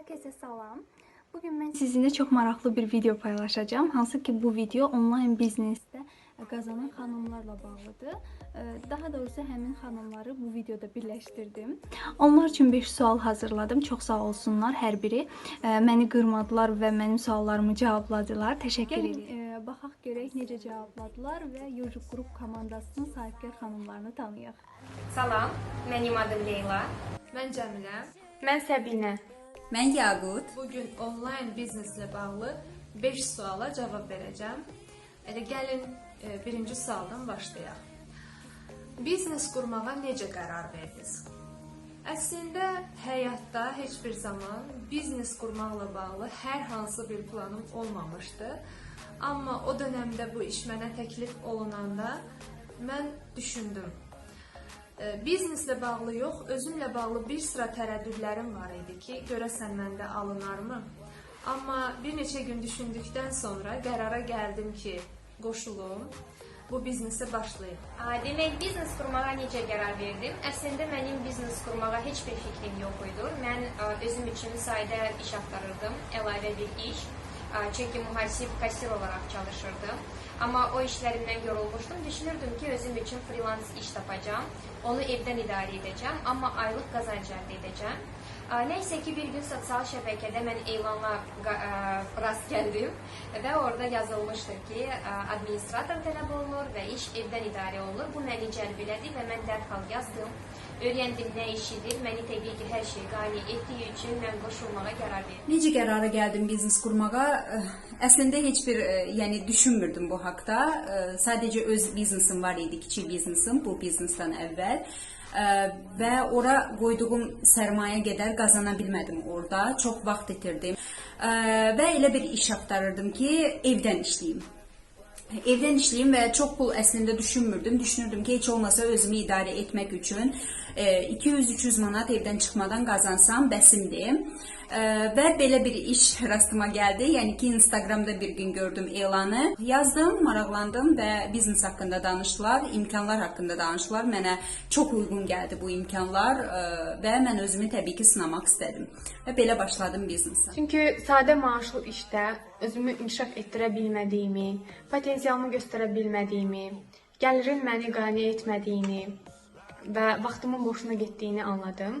Herkese salam. Bugün ben sizinle çok maraqlı bir video paylaşacağım. Hansı ki bu video online biznesdə qazanan xanımlarla bağlıdır. Ee, Daha doğrusu həmin xanımları bu videoda birləşdirdim. Onlar üçün 5 sual hazırladım. Çox sağ olsunlar hər biri. Ee, Məni qırmadılar və mənim suallarımı cavabladılar. Təşəkkür edirəm. Baxaq görək necə cavabladılar və Yojuq qrup komandasının sahibkar xanımlarını tanıyaq. Salam, mənim adım Leyla. Mən Cəmilə. Mən Səbinə. Mən Yaqut. Bu gün onlayn bizneslə bağlı 5 suala cavab verəcəm. Elə gəlin e, birinci sualdan başlayaq. Biznes qurmağa necə qərar verdiniz? Əslində həyatda heç bir zaman biznes qurmaqla bağlı hər hansı bir planım olmamışdı. Amma o dövrdə bu iş mənə təklif olunanda mən düşündüm. Bizneslə bağlı yox, özümlə bağlı bir sıra tərəddüdlərim var idi ki, görəsən məndə alınarmı? Amma bir neçə gün düşündükdən sonra qərara gəldim ki, qoşulum, bu biznesə başlayım. Demək, biznes qurmağa necə qərar verdim? Əslində mənim biznes qurmağa heç bir fikrim yox idi. Mən özüm üçün sayda iş axtarırdım, əlavə bir iş. Çünki mühasib kassir olaraq çalışırdım. Amma o işlərimdən yorulmuşdum. Düşünürdüm ki, özüm üçün freelance iş tapacağam. Onu evdən idarə edəcəm, amma aylıq qazanc əldə edəcəm. Nəysə ki, bir gün sosial şəbəkədə mən elanla rast gəldim və orada yazılmışdı ki, administrator tələb olunur və iş evdən idarə olunur. Bu məni cəlb elədi və mən dərhal yazdım. Öyrəndim nə işidir. Məni təbii ki, hər şey qane etdiyi üçün mən qoşulmağa qərar verdim. Necə qərara gəldim biznes qurmağa? Əslində heç bir yəni düşünmürdüm bu haqqda. Sadəcə öz biznesim var idi, kiçik biznesim bu biznesdən əvvəl. Eh, Və ora qoyduğum sərmayə qədər qazana bilmədim orada. Çox vaxt itirdim. Eh, Və elə bir iş axtarırdım ki, evdən işləyim. Evdən işləyim və çox pul əslində düşünmürdüm. Düşünürdüm ki, heç olmasa özümü idarə etmək üçün e, 200-300 manat evdən çıxmadan qazansam bəsimdir. E, Və belə bir iş rastıma gəldi. Yəni ki, Instagramda bir gün gördüm elanı. Yazdım, maraqlandım və biznes haqqında danışdılar, imkanlar haqqında danışdılar. Mənə çox uyğun gəldi bu imkanlar e, və mən özümü təbii ki, sınamaq istədim. Və belə başladım biznesə. Çünki sadə maaşlı işdə özümü inkişaf etdirə bilmədiyimi, potensialımı göstərə bilmədiyimi, gəlirin məni qane etmədiyini və vaxtımın boşuna getdiyini anladım.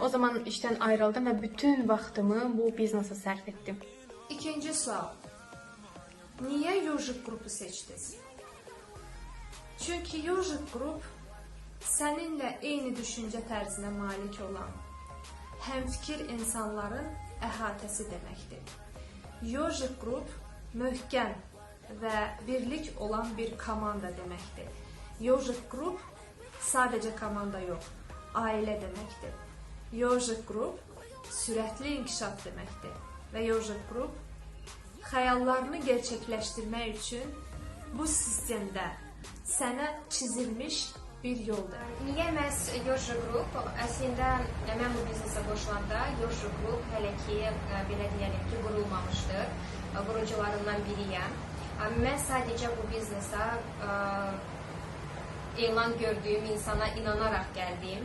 O zaman işdən ayrıldım və bütün vaxtımı bu biznesə sərf etdim. İkinci sual. Niyə Yojik qrupu seçdiniz? Çünki Yojik qrup səninlə eyni düşüncə tərzinə malik olan həmfikir insanların əhatəsi deməkdir. Yojik qrup möhkəm və birlik olan bir komanda deməkdir. Yojik qrup sadəcə komanda yox, ailə deməkdir. Yojik qrup sürətli inkişaf deməkdir və Yojik qrup xəyallarını gerçəkləşdirmək üçün bu sistemdə sənə çizilmiş bir yoldur. Niyə məhz Yoji Group? Əslində ə, mən bu biznesə qoşulanda Yoji Group hələ ki ə, belə deyəlim ki, qurulmamışdır. Ə, Qurucularından biriyəm. Mən sadəcə bu biznesə ə, elan gördüyüm insana inanaraq gəldim.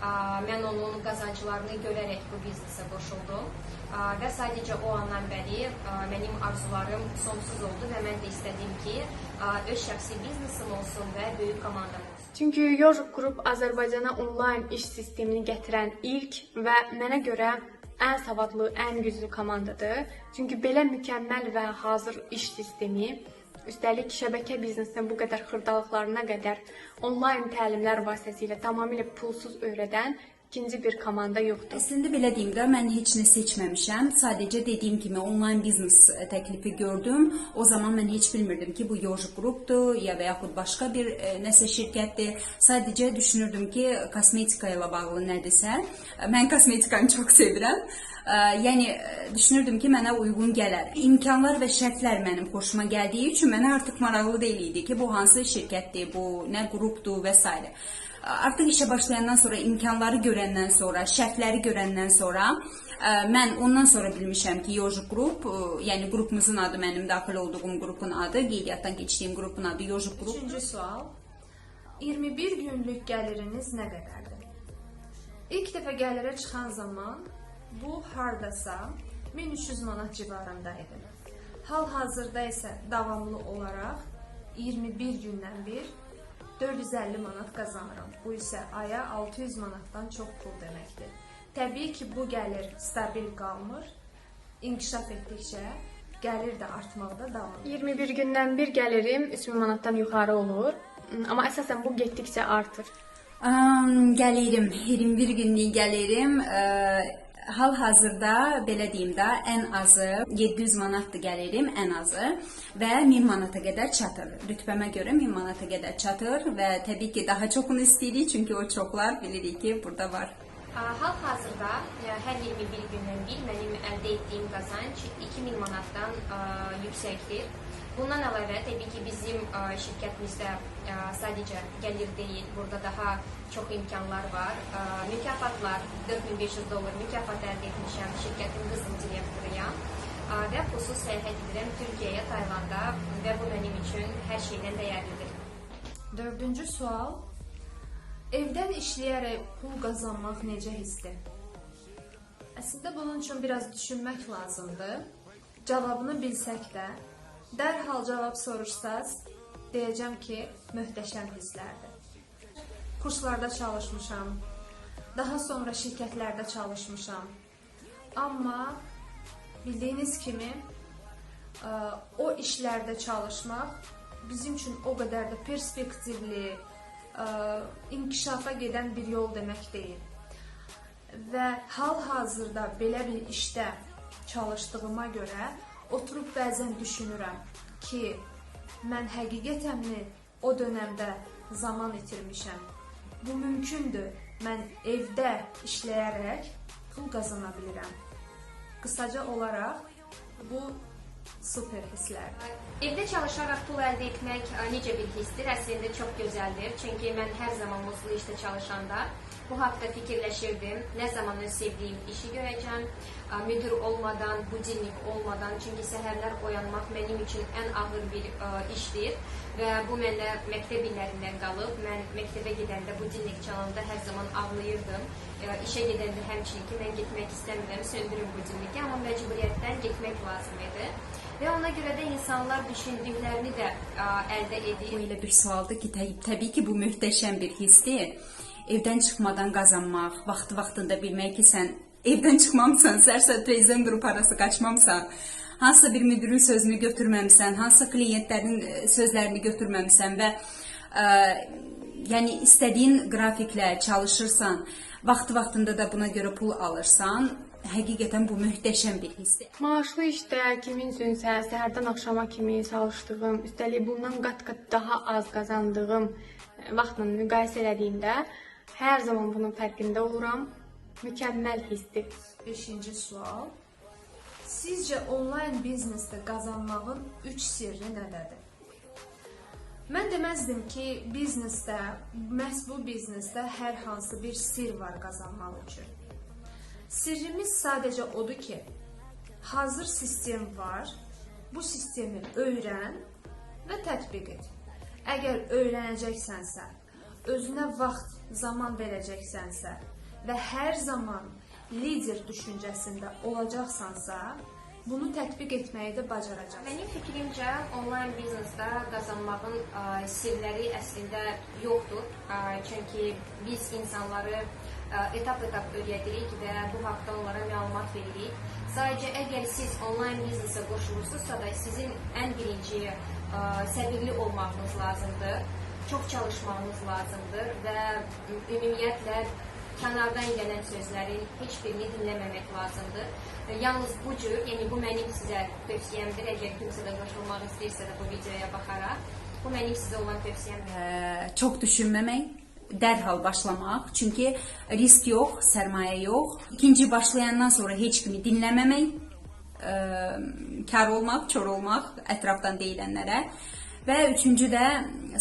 Ə, Mən onun qazanclarını görərək bu biznesə qoşuldum. Ə, Və sadəcə o andan bəri ə, mənim arzularım sonsuz oldu və mən də istədim ki, ə, öz şəxsi biznesim olsun və böyük komandam olsun. Çünki Yoruq qrup Azərbaycana onlayn iş sistemini gətirən ilk və mənə görə ən savadlı, ən güclü komandadır. Çünki belə mükəmməl və hazır iş sistemi, üstəlik şəbəkə biznesinin bu qədər xırdalıqlarına qədər onlayn təlimlər vasitəsilə tamamilə pulsuz öyrədən ikinci bir komanda yoxdur. Əslində belə deyim də, mən heç nə seçməmişəm. Sadəcə dediyim kimi onlayn biznes təklifi gördüm. O zaman mən heç bilmirdim ki, bu Yoji qrupdur ya və yaxud başqa bir e, nəsə şirkətdir. Sadəcə düşünürdüm ki, kosmetika ilə bağlı nədirsə. Mən kosmetikanı çox sevirəm. E, Yəni e, düşünürdüm ki, mənə uyğun gələr. İmkanlar və şərtlər mənim xoşuma gəldiyi üçün mənə artıq maraqlı deyil idi ki, bu hansı şirkətdir, bu nə qrupdur və s. Artıq işə başlayandan sonra, imkanları görəndən sonra, şərtləri görəndən sonra ə, mən ondan sonra bilmişəm ki, Yoji qrup, ə, yəni qrupumuzun adı mənim daxil olduğum qrupun adı, qeydiyyatdan keçdiyim qrupun adı Yoji qrup. Üçüncü sual. 21 günlük gəliriniz nə qədərdir? İlk dəfə gəlirə çıxan zaman bu hardasa 1300 manat civarında idi. Hal-hazırda isə davamlı olaraq 21 gündən bir 450 manat qazanıram. Bu isə aya 600 manatdan çox pul deməkdir. Təbii ki, bu gəlir stabil qalmır. İnkişaf etdikcə gəlir də artmaqda davam edir. 21 gündən bir gəlirim 3000 manatdan yuxarı olur. Amma əsasən bu getdikcə artır. Um, gəlirim 21 günlük gəlirim. Hal-hazırda belə deyim də ən azı 700 manatdır gəlirim ən azı və 1000 manata qədər çatır. Rütbəmə görə 1000 manata qədər çatır və təbii ki, daha çoxunu istəyirik çünki o çoxlar bilirik ki, burada var. Hal-hazırda hər 21 gündən bir mənim əldə etdiyim qazanc 2000 manatdan yüksəkdir. Bundan əlavə təbii ki, bizim ə, şirkətimizdə ə, sadəcə gəlir deyil, burada daha çox imkanlar var. Ə, mükafatlar 4500 dollar mükafat əldə etmişəm. Şirkətin qızıl direktoruyam. Və xüsus səyahət edirəm Türkiyəyə, Taylanda və bu mənim üçün hər şeydən dəyərlidir. Dördüncü sual. Evdən işləyərək pul qazanmaq necə hissdir? Əslində bunun üçün biraz düşünmək lazımdır. Cavabını bilsək də, dərhal cavab soruşsaz, deyəcəm ki, möhtəşəm hisslərdir. Kurslarda çalışmışam. Daha sonra şirkətlərdə çalışmışam. Amma bildiyiniz kimi ə, o işlərdə çalışmaq bizim üçün o qədər də perspektivli, ə, inkişafa gedən bir yol demək deyil. Və hal-hazırda belə bir işdə çalışdığıma görə oturub bəzən düşünürəm ki, mən həqiqətənmi o dövrdə zaman itirmişəm. Bu mümkündür. Mən evdə işləyərək pul qazana bilirəm. Qısaca olaraq bu super hisslərdir. Evdə çalışaraq pul əldə etmək ə, necə bir hissdir? Əslində çox gözəldir. Çünki mən hər zaman muzlu işdə çalışanda bu haqqda fikirləşirdim. Nə zaman öz sevdiyim işi ə, müdür olmadan, budilnik olmadan. Çünki səhərlər oyanmaq mənim üçün ən ağır bir işdir və bu məndə məktəb illərindən qalıb. Mən məktəbə gedəndə budilnik çalanda hər zaman ağlayırdım. İşə gedəndə həmçinin ki, mən getmək istəmirəm, söndürüm budilniki, amma məcburiyyətdən getmək lazım idi. Və ona görə də insanlar ə, əldə edir. Bu elə bir sualdır ki, tə təbii ki, bu möhtəşəm bir hissdir. Evdən çıxmadan qazanmaq, vaxt-vaxtında bilmək ki, sən evdən çıxmamısan, səhər tezdən durub arası qaçmamısan. Hansısa bir müdirin sözünü götürməmisən, hansısa klientlərin e, sözlərini götürməmisən və ə, yəni istədiyin qrafiklə çalışırsan, vaxt-vaxtında da buna görə pul alırsan, həqiqətən bu möhtəşəm bir hissdir. Maaşlı işdə kimin üçünsə səhərdən axşama kimi çalışdığım, üstəlik bundan qat-qat daha az qazandığım vaxtla müqayisə elədiyimdə hər zaman bunun fərqində oluram. Mükəmməl hissdir. 5-ci sual. Sizcə onlayn biznesdə qazanmağın 3 sirri nədədir? Mən deməzdim ki, biznesdə, məhz bu biznesdə hər hansı bir sir var qazanmaq üçün. Sirrimiz sadəcə odur ki, hazır sistem var. Bu sistemi öyrən və tətbiq et. Əgər öyrənəcəksənsə, özünə vaxt, zaman verəcəksənsə və hər zaman lider düşüncəsində olacaqsansa, bunu tətbiq etməyi də bacaracaqsan. Mənim fikrimcə onlayn biznesdə qazanmağın ə, sirləri əslində yoxdur. Ə, Çünki biz insanları etap-etap öyrədirik və bu haqqda onlara məlumat veririk. Sadəcə əgər siz onlayn biznesə qoşulursunuzsa da sizin ən birinci ə, səbirli olmağınız lazımdır. Çox çalışmağınız lazımdır və ümumiyyətlə kənardan gələn sözlərin heç birini dinləməmək lazımdır. Yalnız bu cür, yəni bu mənim sizə tövsiyəmdir. Əgər kimsə də qoşulmaq istəyirsə də bu videoya baxaraq, bu mənim sizə olan tövsiyəmdir. Ə, çox düşünməmək, dərhal başlamaq. Çünki risk yox, sərmayə yox. İkinci başlayandan sonra heç kimi dinləməmək, ə, kar olmaq, kör olmaq ətrafdan deyilənlərə. Və üçüncü də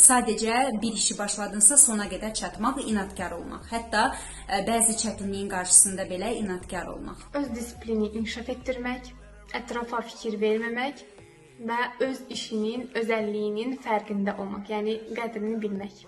sadəcə bir işi başladınsa sona qədər çatmaq, inadkar olmaq. Hətta ə, bəzi çətinliyin qarşısında belə inadkar olmaq. Öz disiplini inkişaf etdirmək, ətrafa fikir verməmək və öz işinin özəlliyinin fərqində olmaq, yəni qədrini bilmək.